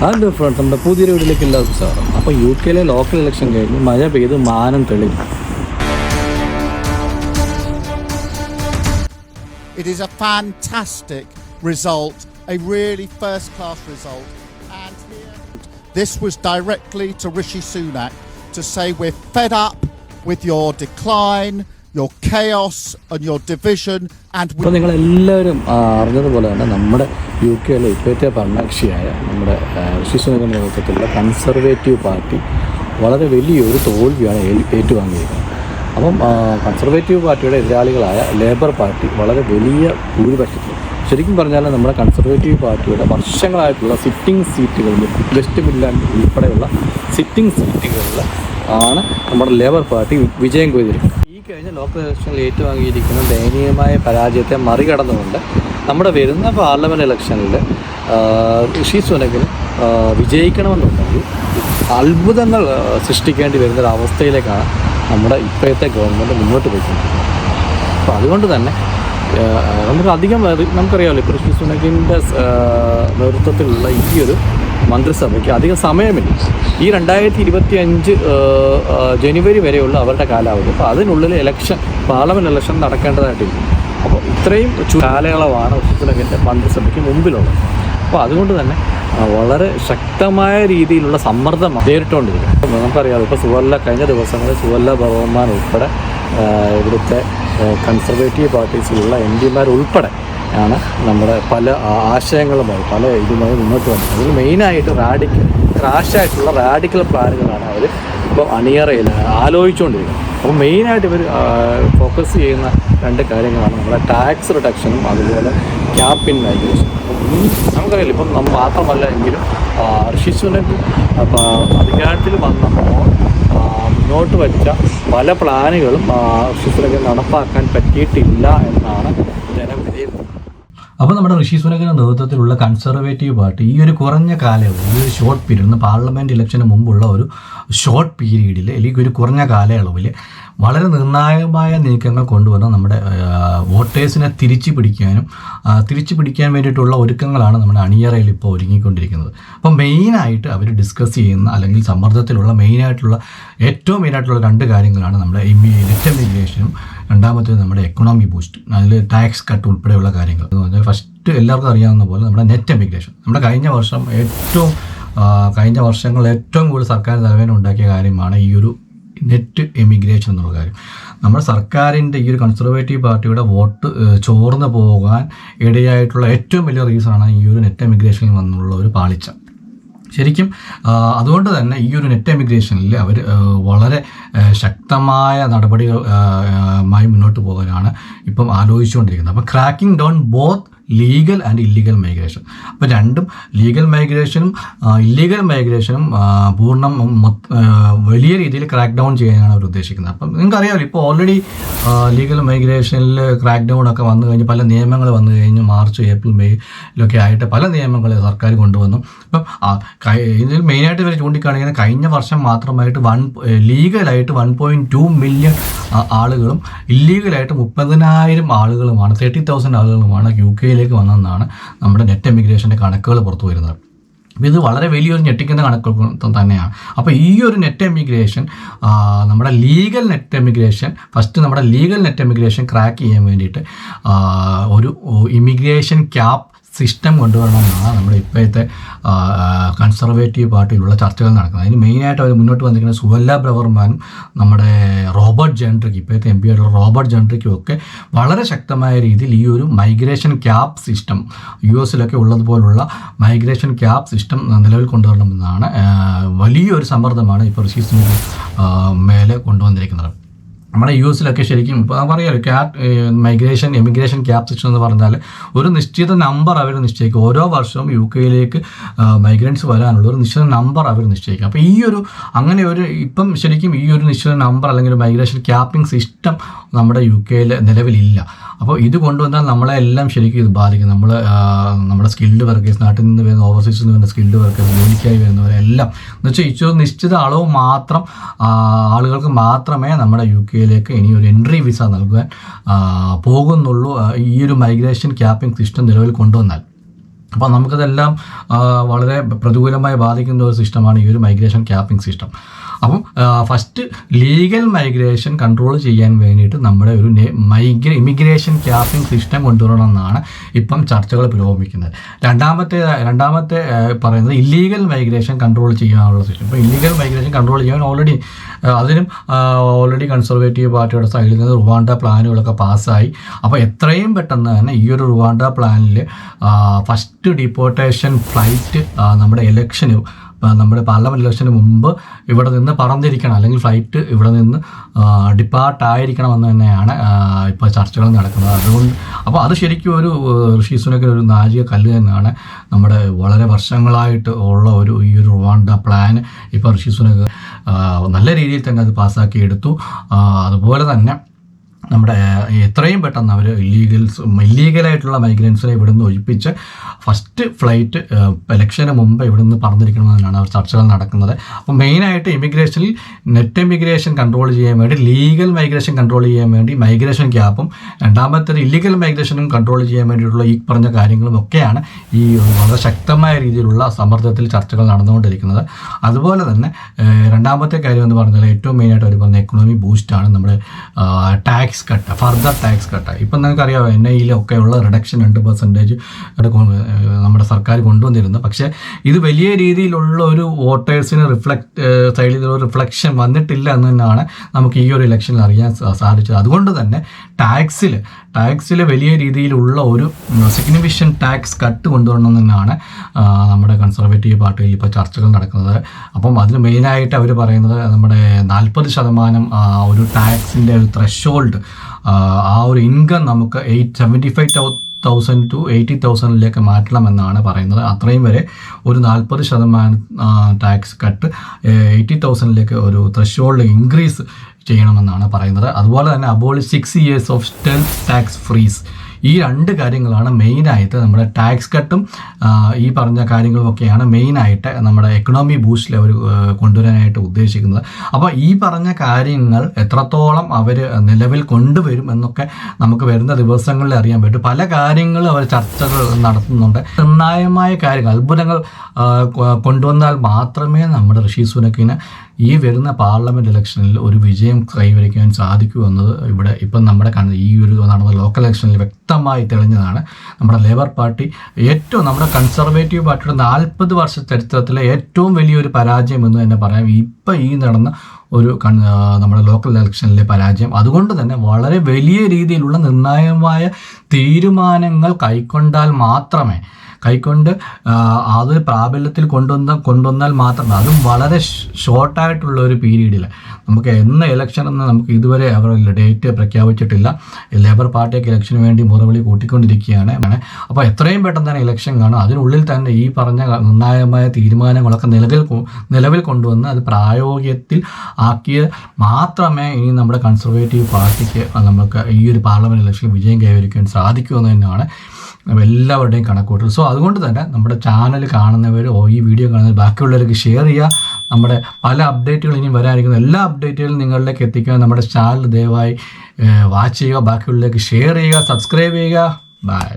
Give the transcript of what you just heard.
Hello friends നമ്മുടെ പുതിയൊരു വീട്ടിലേക്ക് എല്ലാവർക്കും സ്വാഗതം അപ്പോൾ യു കെയിലെ ലോക്കൽ ഇലക്ഷൻ കഴിഞ്ഞ് മഴ പെയ്ത് മാനം തെളിഞ്ഞു It is a fantastic result, a really first class result. And here, this was directly to Rishi Sunak to say we're fed up with your decline, your chaos, and your division, and അപ്പോൾ നിങ്ങൾ എല്ലാവരും അറിഞ്ഞതുപോലെ തന്നെ നമ്മുടെ U കെയിലെ ഇപ്പോഴത്തെ ഭരണകക്ഷിയായ നമ്മുടെ സുനകിന്റെ നേതൃത്വത്തിലുള്ള കൺസർവേറ്റീവ് പാർട്ടി വളരെ വലിയൊരു തോൽവിയാണ് ഏറ്റുവാങ്ങിയിരിക്കുന്നത്. അപ്പം കൺസർവേറ്റീവ് പാർട്ടിയുടെ എതിരാളികളായ ലേബർ പാർട്ടി വളരെ വലിയ ഭൂരിപക്ഷത്തിൽ. ശരിക്കും പറഞ്ഞാൽ നമ്മുടെ കൺസർവേറ്റീവ് പാർട്ടിയുടെ വർഷങ്ങളായിട്ടുള്ള സിറ്റിംഗ് സീറ്റുകളിൽ വെസ്റ്റ് മിഡ്ലാൻഡ് ഉൾപ്പെടെയുള്ള സിറ്റിംഗ് സീറ്റുകളിൽ ആണ് നമ്മുടെ ലേബർ പാർട്ടി വിജയം കൊയ്തിരിക്കുന്നത്. കഴിഞ്ഞ ലോക്കൽ ഇലക്ഷനിൽ ഏറ്റുവാങ്ങിയിരിക്കുന്ന ദയനീയമായ പരാജയത്തെ മറികടന്നുകൊണ്ട് നമ്മുടെ വരുന്ന പാർലമെന്റ് ഇലക്ഷനിൽ ഋഷി സുനകിന് വിജയിക്കണമെന്നുണ്ടെങ്കിൽ അത്ഭുതങ്ങൾ സൃഷ്ടിക്കേണ്ടി വരുന്ന ഒരു അവസ്ഥയിലേക്കാണ് നമ്മുടെ ഇപ്പോഴത്തെ ഗവൺമെന്റ് മുന്നോട്ട് പോയിക്കൊണ്ടിരിക്കുന്നത്. അപ്പോൾ അതുകൊണ്ട് തന്നെ നമുക്ക് അധികം നമുക്കറിയാമല്ലോ ഇപ്പോൾ ഋഷി സുനകിന്റെ നേതൃത്വത്തിലുള്ള ഈ ഒരു മന്ത്രിസഭയ്ക്ക് അധികം സമയമില്ല. ഈ രണ്ടായിരത്തി ഇരുപത്തി അഞ്ച് ജനുവരി വരെയുള്ള അവരുടെ കാലാവധി. അപ്പോൾ അതിനുള്ളിൽ ഇലക്ഷൻ പാർലമെന്റ് ഇലക്ഷൻ നടക്കേണ്ടതായിട്ടിരിക്കും അപ്പോൾ ഇത്രയും കാലയളവാണ് ഋഷി മന്ത്രിസഭയ്ക്ക് മുമ്പിലുള്ളത്. അപ്പോൾ അതുകൊണ്ട് തന്നെ വളരെ ശക്തമായ രീതിയിലുള്ള സമ്മർദ്ദം നേരിട്ടുകൊണ്ടിരിക്കും നമുക്കറിയാം ഇപ്പോൾ സുവല്ല കഴിഞ്ഞ ദിവസങ്ങളിൽ സുവല്ല ബർവമാൻ ഉൾപ്പെടെ ഇവിടുത്തെ കൺസർവേറ്റീവ് പാർട്ടീസിലുള്ള എം പിമാർ ഉൾപ്പെടെ ആണ് നമ്മുടെ പല ആശയങ്ങളുമായി പല ഇതുമായി മുന്നോട്ട് വന്നത്. അതിൽ മെയിനായിട്ട് റാഡിക്കൽ ക്രാഷായിട്ടുള്ള റാഡിക്കൽ പ്ലാനുകളാണ് അവർ ഇപ്പോൾ അണിയറയിൽ ആലോചിച്ചുകൊണ്ടിരിക്കുന്നത്. അപ്പോൾ മെയിനായിട്ട് ഇവർ ഫോക്കസ് ചെയ്യുന്ന രണ്ട് കാര്യങ്ങളാണ് നമ്മുടെ ടാക്സ് റിഡക്ഷനും അതുപോലെ ക്യാപ് ഇൻ മൈഗ്രേഷൻ നമുക്കറിയില്ല ഇപ്പം നമ്മൾ മാത്രമല്ല എങ്കിലും അപ്പോൾ അധികാരത്തിൽ വന്നപ്പോൾ മുന്നോട്ട് വച്ച പല പ്ലാനുകളും ആ, നടപ്പാക്കാൻ പറ്റിയിട്ടില്ല എന്നാണ് ജനം വിലയിരുത്തുന്നത് അപ്പോൾ നമ്മുടെ ഋഷി സുനകിന്റെ നേതൃത്വത്തിലുള്ള കൺസർവേറ്റീവ് പാർട്ടി ഈ ഒരു കുറഞ്ഞ കാലയളവ് ഈ ഒരു ഷോർട്ട് പീരീഡ് പാർലമെന്റ് ഇലക്ഷന് മുമ്പുള്ള ഒരു ഷോർട്ട് പീരീഡിൽ അല്ലെങ്കിൽ ഒരു കുറഞ്ഞ കാലയളവിൽ വളരെ നിർണായകമായ നീക്കങ്ങൾ കൊണ്ടുവന്ന് നമ്മുടെ വോട്ടേഴ്സിനെ തിരിച്ചു പിടിക്കാനും തിരിച്ചു പിടിക്കാൻ വേണ്ടിയിട്ടുള്ള ഒരുക്കങ്ങളാണ് നമ്മുടെ അണിയറയിൽ ഇപ്പോൾ ഒരുങ്ങിക്കൊണ്ടിരിക്കുന്നത്. അപ്പോൾ മെയിനായിട്ട് അവർ ഡിസ്കസ് ചെയ്യുന്ന അല്ലെങ്കിൽ സമ്മർദ്ദത്തിലുള്ള മെയിനായിട്ടുള്ള ഏറ്റവും മെയിനായിട്ടുള്ള രണ്ട് കാര്യങ്ങളാണ് നമ്മുടെ ഇമ്മി നെറ്റ് ഇമിഗ്രേഷനും രണ്ടാമത്തേത് നമ്മുടെ എക്കണോമി ബൂസ്റ്റ് അതിൽ ടാക്സ് കട്ട് ഉൾപ്പെടെയുള്ള കാര്യങ്ങൾ. എന്ന് പറഞ്ഞാൽ ഫസ്റ്റ് എല്ലാവർക്കും അറിയാവുന്ന പോലെ നമ്മുടെ നെറ്റ് എമിഗ്രേഷൻ നമ്മുടെ കഴിഞ്ഞ വർഷം ഏറ്റവും കഴിഞ്ഞ വർഷങ്ങളിൽ ഏറ്റവും കൂടുതൽ സർക്കാർ തലവേദന ഉണ്ടാക്കിയ കാര്യമാണ് ഈ ഒരു നെറ്റ് എമിഗ്രേഷൻ എന്നുള്ള കാര്യം. നമ്മുടെ സർക്കാരിന്റെ ഈ ഒരു കൺസർവേറ്റീവ് പാർട്ടിയുടെ വോട്ട് ചോർന്നു പോകാൻ ഇടയായിട്ടുള്ള ഏറ്റവും വലിയ റീസണാണ് ഈ ഒരു നെറ്റ് എമിഗ്രേഷനിൽ വന്നുള്ള ഒരു പാളിച്ച. ശരിക്കും അതുകൊണ്ട് തന്നെ ഈ ഒരു നെറ്റ് എമിഗ്രേഷനിൽ അവർ വളരെ ശക്തമായ നടപടികൾ മായി മുന്നോട്ട് പോകാനാണ് ഇപ്പം ആലോചിച്ചുകൊണ്ടിരിക്കുന്നത്. അപ്പം cracking down both legal and illegal migration അപ്പോൾ രണ്ടും ലീഗൽ മൈഗ്രേഷനും ഇല്ലീഗൽ മൈഗ്രേഷനും പൂർണം വലിയ രീതിയിൽ ക്രാക്ക് ഡൗൺ ചെയ്യാനാണ് അവർ ഉദ്ദേശിക്കുന്നത്. അപ്പം നിങ്ങൾക്കറിയാമല്ലോ ഇപ്പോൾ ഓൾറെഡി ലീഗൽ മൈഗ്രേഷനിൽ ക്രാക്ക് ഡൗൺ ഒക്കെ വന്നു കഴിഞ്ഞ് പല നിയമങ്ങൾ വന്നു കഴിഞ്ഞ് മാർച്ച് ഏപ്രിൽ മെയ്യിലൊക്കെ ആയിട്ട് പല നിയമങ്ങൾ സർക്കാർ കൊണ്ടുവന്നു. അപ്പം ഇതിൽ മെയിനായിട്ട് ഇവർ ചൂണ്ടിക്കാണിക്കുന്നത് കഴിഞ്ഞ വർഷം മാത്രമായിട്ട് വൺ ലീഗലായിട്ട് വൺ പോയിന്റ് ടു മില്യൺ ആളുകളും ഇല്ലീഗലായിട്ട് മുപ്പതിനായിരം ആളുകളുമാണ് തേർട്ടി തൗസൻഡ് ആളുകളുമാണ് യു കെയിലേക്ക് വന്നതെന്നാണ് നമ്മുടെ നെറ്റ് എമിഗ്രേഷന്റെ കണക്കുകൾ പുറത്തു വരുന്നത്. ഇത് വളരെ വലിയൊരു ഞെട്ടിക്കുന്ന കണക്കുകൾ തന്നെയാണ്. അപ്പോൾ ഈ ഒരു നെറ്റ് എമിഗ്രേഷൻ നമ്മുടെ ലീഗൽ നെറ്റ് എമിഗ്രേഷൻ ഫസ്റ്റ് നമ്മുടെ ലീഗൽ നെറ്റ് എമിഗ്രേഷൻ ക്രാക്ക് ചെയ്യാൻ വേണ്ടിയിട്ട് ഒരു ഇമിഗ്രേഷൻ ക്യാപ്പ് സിസ്റ്റം കൊണ്ടുവരണമെന്നാണ് നമ്മുടെ ഇപ്പോഴത്തെ കൺസർവേറ്റീവ് പാർട്ടിയിലുള്ള ചർച്ചകൾ നടക്കുന്നത്. അതിന് മെയിനായിട്ട് അവർ മുന്നോട്ട് വന്നിരിക്കുന്ന സുവല്ല ബ്രവർമാനും നമ്മുടെ റോബർട്ട് ജെൻട്രിക്ക് ഇപ്പോഴത്തെ എം പി ആയിട്ടുള്ള റോബർട്ട് ജെൻട്രിക്കും ഒക്കെ വളരെ ശക്തമായ രീതിയിൽ ഈ ഒരു മൈഗ്രേഷൻ ക്യാപ് സിസ്റ്റം യു എസിലൊക്കെ ഉള്ളതുപോലുള്ള മൈഗ്രേഷൻ ക്യാപ് സിസ്റ്റം നിലവിൽ കൊണ്ടുവരണമെന്നാണ് വലിയൊരു സമ്മർദ്ദമാണ് ഇപ്പോൾ ഋഷി മേലെ കൊണ്ടുവന്നിരിക്കുന്നത്. നമ്മുടെ യു എസിലൊക്കെ ശരിക്കും ഇപ്പോൾ പറയാമല്ലോ cap migration emigration cap system എന്ന് പറഞ്ഞാൽ ഒരു നിശ്ചിത നമ്പർ അവർ നിശ്ചയിക്കും. ഓരോ വർഷവും യു കെയിലേക്ക് മൈഗ്രൻസ് വരാനുള്ള ഒരു നിശ്ചിത നമ്പർ അവർ നിശ്ചയിക്കും. അപ്പോൾ ഈ ഒരു അങ്ങനെ ഒരു ഇപ്പം ശരിക്കും ഈ ഒരു നിശ്ചിത നമ്പർ അല്ലെങ്കിൽ മൈഗ്രേഷൻ ക്യാപ്പിംഗ് സിസ്റ്റം നമ്മുടെ യു കെയിൽ നിലവിലില്ല. അപ്പോൾ ഇത് കൊണ്ടുവന്നാൽ നമ്മളെ എല്ലാം ശരിക്കും ഇത് ബാധിക്കും. നമ്മൾ നമ്മുടെ സ്കിൽഡ് വർക്കേഴ്സ് നാട്ടിൽ നിന്ന് വരുന്ന ഓവർസീസിൽ നിന്ന് വരുന്ന സ്കിൽഡ് വർക്കേഴ്സ് ജോലിക്കായി വരുന്നവരെല്ലാം എന്ന് വെച്ചാൽ ഇച്ചൊരു നിശ്ചിത അളവ് മാത്രം ആളുകൾക്ക് മാത്രമേ നമ്മുടെ യു കെയിലേക്ക് ഇനി ഒരു എൻട്രി വിസ നൽകുവാൻ പോകുന്നുള്ളൂ ഈ ഒരു മൈഗ്രേഷൻ ക്യാപ്പിംഗ് സിസ്റ്റം നിലവിൽ കൊണ്ടുവന്നാൽ. അപ്പോൾ നമുക്കതെല്ലാം വളരെ പ്രതികൂലമായി ബാധിക്കുന്ന ഒരു സിസ്റ്റമാണ് ഈ ഒരു മൈഗ്രേഷൻ ക്യാപ്പിംഗ് സിസ്റ്റം അപ്പം ഫസ്റ്റ് ലീഗൽ മൈഗ്രേഷൻ കൺട്രോൾ ചെയ്യാൻ വേണ്ടിയിട്ട് നമ്മുടെ ഒരു മൈഗ്ര ഇമിഗ്രേഷൻ ക്യാപ്പിംഗ് സിസ്റ്റം കൊണ്ടുവരണമെന്നാണ് ഇപ്പം ചർച്ചകൾ പുരോഗമിക്കുന്നത്. രണ്ടാമത്തെ രണ്ടാമത്തെ പറയുന്നത് ഇല്ലീഗൽ മൈഗ്രേഷൻ കൺട്രോൾ ചെയ്യാനുള്ള സിസ്റ്റം ഇപ്പോൾ ഇല്ലീഗൽ മൈഗ്രേഷൻ കൺട്രോൾ ചെയ്യാൻ ഓൾറെഡി അതിനും ഓൾറെഡി കൺസർവേറ്റീവ് പാർട്ടിയുടെ സൈഡിൽ നിന്ന് റുവാണ്ട പ്ലാനുകളൊക്കെ പാസ്സായി. അപ്പോൾ എത്രയും പെട്ടെന്ന് തന്നെ ഈ ഒരു റുവാണ്ട പ്ലാനിൽ ഫസ്റ്റ് ഡിപ്പോർട്ടേഷൻ ഫ്ലൈറ്റ് നമ്മുടെ ഇലക്ഷന് നമ്മുടെ പാർലമെന്റ് ഇലക്ഷന് മുമ്പ് ഇവിടെ നിന്ന് പറന്നിരിക്കണം അല്ലെങ്കിൽ ഫ്ലൈറ്റ് ഇവിടെ നിന്ന് ഡിപ്പാർട്ട് ആയിരിക്കണമെന്ന് തന്നെയാണ് ഇപ്പോൾ ചർച്ചകൾ നടക്കുന്നത്. അതുകൊണ്ട് അപ്പോൾ അത് ശരിക്കും ഒരു ഋഷി സുനക്കിൽ ഒരു നാഴിക കല്ല് തന്നെയാണ് നമ്മുടെ വളരെ വർഷങ്ങളായിട്ട് ഉള്ള ഒരു ഈ ഒരു റുവാണ്ട പ്ലാൻ ഇപ്പോൾ ഋഷി സുനക് നല്ല രീതിയിൽ തന്നെ അത് പാസ്സാക്കി എടുത്തു അതുപോലെ തന്നെ നമ്മുടെ എത്രയും പെട്ടെന്ന് അവർ ഇല്ലീഗൽസ് ഇല്ലീഗലായിട്ടുള്ള മൈഗ്രൻസിനെ ഇവിടുന്ന് ഒഴിപ്പിച്ച് ഫസ്റ്റ് ഫ്ലൈറ്റ് ഇലക്ഷന് മുമ്പ് ഇവിടുന്ന് പറഞ്ഞിരിക്കണമെന്നാണ് അവർ ചർച്ചകൾ നടക്കുന്നത്. അപ്പോൾ മെയിനായിട്ട് ഇമിഗ്രേഷനിൽ നെറ്റ് ഇമിഗ്രേഷൻ കൺട്രോൾ ചെയ്യാൻ വേണ്ടി ലീഗൽ മൈഗ്രേഷൻ കൺട്രോൾ ചെയ്യാൻ വേണ്ടി മൈഗ്രേഷൻ ഗ്യാപ്പും രണ്ടാമത്തേത് ഇല്ലീഗൽ മൈഗ്രേഷനും കൺട്രോൾ ചെയ്യാൻ വേണ്ടിയിട്ടുള്ള ഈ പറഞ്ഞ കാര്യങ്ങളും ഒക്കെയാണ് ഈ വളരെ ശക്തമായ രീതിയിലുള്ള സമ്മർദ്ദത്തിൽ ചർച്ചകൾ നടന്നുകൊണ്ടിരിക്കുന്നത്. അതുപോലെ തന്നെ രണ്ടാമത്തെ കാര്യം എന്ന് പറഞ്ഞാൽ ഏറ്റവും മെയിനായിട്ട് അവർ പറഞ്ഞ എക്കണോമി ബൂസ്റ്റാണ് നമ്മുടെ tax cut further tax cut ഇപ്പം നിങ്ങൾക്കറിയാമോ എൻ ഐയിലൊക്കെ ഉള്ള റിഡക്ഷൻ രണ്ട് പെർസെന്റേജ് നമ്മുടെ സർക്കാർ കൊണ്ടുവന്നിരുന്നു. പക്ഷേ ഇത് വലിയ രീതിയിലുള്ള ഒരു വോട്ടേഴ്സിന് റിഫ്ലക്ട് സൈഡിൽ ഒരു റിഫ്ലക്ഷൻ വന്നിട്ടില്ല എന്ന് തന്നെയാണ് നമുക്ക് ഈ ഒരു ഇലക്ഷനിൽ അറിയാൻ സാധിച്ചത്. അതുകൊണ്ട് തന്നെ ടാക്സിൽ ടാക്സിൽ വലിയ രീതിയിലുള്ള ഒരു സിഗ്നിഫിഷ്യൻ ടാക്സ് കട്ട് കൊണ്ടുവരണം ആ, നമ്മുടെ കൺസർവേറ്റീവ് പാർട്ടിയിൽ ഇപ്പോൾ ചർച്ചകൾ നടക്കുന്നത്. അപ്പം അതിന് മെയിനായിട്ട് അവർ പറയുന്നത് നമ്മുടെ നാൽപ്പത് ശതമാനം ഒരു ടാക്സിന്റെ ഒരു ത്രഷോൾഡ് ആ ഒരു ഇൻകം നമുക്ക് eight seventy five thousand to eighty തൗസൻഡിലേക്ക് മാറ്റണമെന്നാണ് പറയുന്നത്. അത്രയും വരെ ഒരു നാൽപ്പത് ശതമാനം ടാക്സ് കട്ട് എയ്റ്റി തൗസൻഡിലേക്ക് ഒരു ത്രഷോൾഡ് ഇൻക്രീസ് ചെയ്യണമെന്നാണ് പറയുന്നത്. അതുപോലെ തന്നെ abolish six years of stealth tax freeze ഈ രണ്ട് കാര്യങ്ങളാണ് മെയിനായിട്ട് നമ്മുടെ ടാക്സ് കട്ടും ഈ പറഞ്ഞ കാര്യങ്ങളുമൊക്കെയാണ് മെയിനായിട്ട് നമ്മുടെ എക്കണോമി ബൂസ്റ്റിൽ അവർ കൊണ്ടുവരാനായിട്ട് ഉദ്ദേശിക്കുന്നത്. അപ്പോൾ ഈ പറഞ്ഞ കാര്യങ്ങൾ എത്രത്തോളം അവർ നിലവിൽ കൊണ്ടുവരും എന്നൊക്കെ നമുക്ക് വരുന്ന ദിവസങ്ങളിൽ അറിയാൻ പറ്റും. പല കാര്യങ്ങളും അവർ ചർച്ചകൾ നടത്തുന്നുണ്ട്. നിർണായകമായ കാര്യങ്ങൾ അത്ഭുതങ്ങൾ കൊണ്ടുവന്നാൽ മാത്രമേ നമ്മുടെ ഋഷി സുനക്കിന് ഈ വരുന്ന പാർലമെന്റ് ഇലക്ഷനിൽ ഒരു വിജയം കൈവരിക്കാൻ സാധിക്കൂ എന്നത് ഇവിടെ ഇപ്പം നമ്മുടെ കണ്ണ് ഈ ഒരു നടന്ന ലോക്കൽ ഇലക്ഷനിൽ വ്യക്തമായി തെളിഞ്ഞതാണ്. നമ്മുടെ ലേബർ പാർട്ടി ഏറ്റവും നമ്മുടെ കൺസർവേറ്റീവ് പാർട്ടിയുടെ നാൽപ്പത് വർഷ ചരിത്രത്തിലെ ഏറ്റവും വലിയൊരു പരാജയം എന്ന് തന്നെ പറയാം. ഇപ്പം ഈ നടന്ന ഒരു കൺ- നമ്മുടെ ലോക്കൽ ഇലക്ഷനിലെ പരാജയം. അതുകൊണ്ട് തന്നെ വളരെ വലിയ രീതിയിലുള്ള നിർണായകമായ തീരുമാനങ്ങൾ കൈക്കൊണ്ടാൽ മാത്രമേ കൈക്കൊണ്ട് അത് പ്രാബല്യത്തിൽ കൊണ്ടുവന്ന കൊണ്ടുവന്നാൽ മാത്രമേ അതും വളരെ ഷോർട്ടായിട്ടുള്ള ഒരു പീരീഡിൽ നമുക്ക് എന്ന ഇലക്ഷൻ എന്ന് നമുക്ക് ഇതുവരെ അവർ ഡേറ്റ് പ്രഖ്യാപിച്ചിട്ടില്ല. ലേബർ പാർട്ടിയൊക്കെ ഇലക്ഷന് വേണ്ടി മുറവിളി കൂട്ടിക്കൊണ്ടിരിക്കുകയാണ്. അപ്പോൾ എത്രയും പെട്ടെന്ന് തന്നെ ഇലക്ഷൻ കാണും. അതിനുള്ളിൽ തന്നെ ഈ പറഞ്ഞ നിർണായകമായ തീരുമാനങ്ങളൊക്കെ നിലവിൽ നിലവിൽ കൊണ്ടുവന്ന് അത് പ്രായോഗികത്തിൽ ആക്കിയ മാത്രമേ ഇനി നമ്മുടെ കൺസർവേറ്റീവ് പാർട്ടിക്ക് നമുക്ക് ഈ ഒരു പാർലമെന്റ് ഇലക്ഷനിൽ വിജയം കൈവരിക്കാൻ സാധിക്കൂ എന്ന് തന്നെയാണ് എല്ലാവരുടെയും കണക്കൂട്ടൽ സോ അതുകൊണ്ട് തന്നെ നമ്മുടെ ചാനൽ കാണുന്നവർ ഓ ഈ വീഡിയോ കാണുന്നവർ ബാക്കിയുള്ളവർക്ക് ഷെയർ ചെയ്യുക. നമ്മുടെ പല അപ്ഡേറ്റുകൾ ഇനിയും വരാനിരിക്കുന്ന. എല്ലാ അപ്ഡേറ്റുകളും നിങ്ങളിലേക്ക് എത്തിക്കാൻ നമ്മുടെ ചാനൽ ദയവായി വാച്ച് ചെയ്യുക. ബാക്കിയുള്ളവർക്ക് ഷെയർ ചെയ്യുക. സബ്സ്ക്രൈബ് ചെയ്യുക. ബൈ